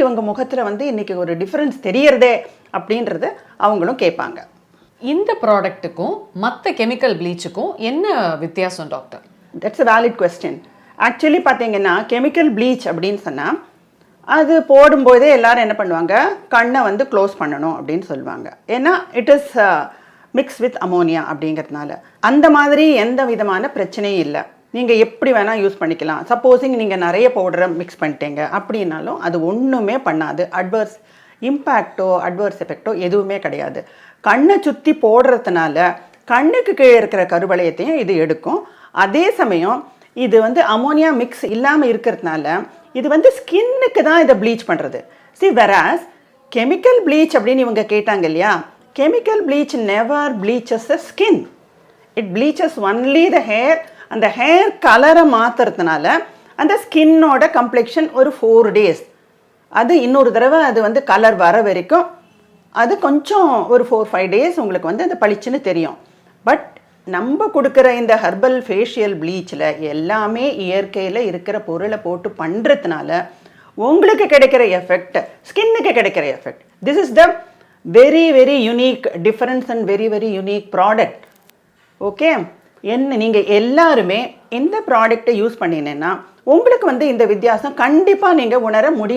இவங்க முகத்தில் வந்து இன்னைக்கு ஒரு டிஃப்ரென்ஸ் தெரியறதே அப்படின்றது அவங்களும் கேட்பாங்க. இந்த ப்ராடக்ட்டுக்கும் மற்ற கெமிக்கல் ப்ளீச்சுக்கும் என்ன வித்தியாசம் doctor that's a valid question actually பார்த்தீங்கன்னா கெமிக்கல் ப்ளீச் அப்படின்னு சொன்னால் அது போடும்போதே எல்லாரும் என்ன பண்ணுவாங்க? கண்ணை வந்து க்ளோஸ் பண்ணணும் அப்படின்னு சொல்லுவாங்க. ஏன்னா it is mix with ammonia அப்படிங்கிறதுனால. அந்த மாதிரி எந்த விதமான பிரச்சனையும் இல்லை. நீங்கள் எப்படி வேணால் யூஸ் பண்ணிக்கலாம். சப்போஸிங் நீங்கள் நிறைய பவுடரை மிக்ஸ் பண்ணிட்டீங்க. அப்படின்னாலும் அது ஒன்றுமே பண்ணாது. அட்வர்ஸ் இம்பேக்டோ அட்வர்ஸ் எஃபெக்டோ எதுவுமே கிடையாது. கண்ணை சுற்றி போடுறதுனால கண்ணுக்கு கீழே இருக்கிற கருவளையத்தையும் இது எடுக்கும். அதே சமயம் இது வந்து அமோனியா மிக்ஸ் இல்லாமல் இருக்கிறதுனால இது வந்து ஸ்கின்னுக்கு தான் இதை ப்ளீச் பண்ணுறது சி வெராஸ் கெமிக்கல் ப்ளீச் அப்படின்னு இவங்க கேட்டாங்க இல்லையா? Chemical bleach never bleaches the skin it bleaches only the hair அந்த ஹேர் கலரை மாற்றுறதுனால அந்த ஸ்கின்னோட கம்ப்ளெக்ஷன் ஒரு ஃபோர் டேஸ் அது இன்னொரு தடவை அது வந்து கலர் வர வரைக்கும் அது கொஞ்சம் ஒரு ஃபோர் ஃபைவ் டேஸ் உங்களுக்கு வந்து அந்த பளிச்சுன்னு தெரியும். பட் நம்ம கொடுக்குற இந்த ஹெர்பல் ஃபேஷியல் ப்ளீச்சில் எல்லாமே இயற்கையில் இருக்கிற பொருளை போட்டு பண்ணுறதுனால உங்களுக்கு கிடைக்கிற எஃபெக்ட் ஸ்கின்னுக்கு கிடைக்கிற effect this is the very very unique difference and very very unique product okay என்ன நீங்கள் எல்லாருமே இந்த ப்ராடக்ட்டை யூஸ் பண்ணினேன்னா உங்களுக்கு வந்து இந்த வித்தியாசம் கண்டிப்பாக நீங்கள் உணர முடியும்.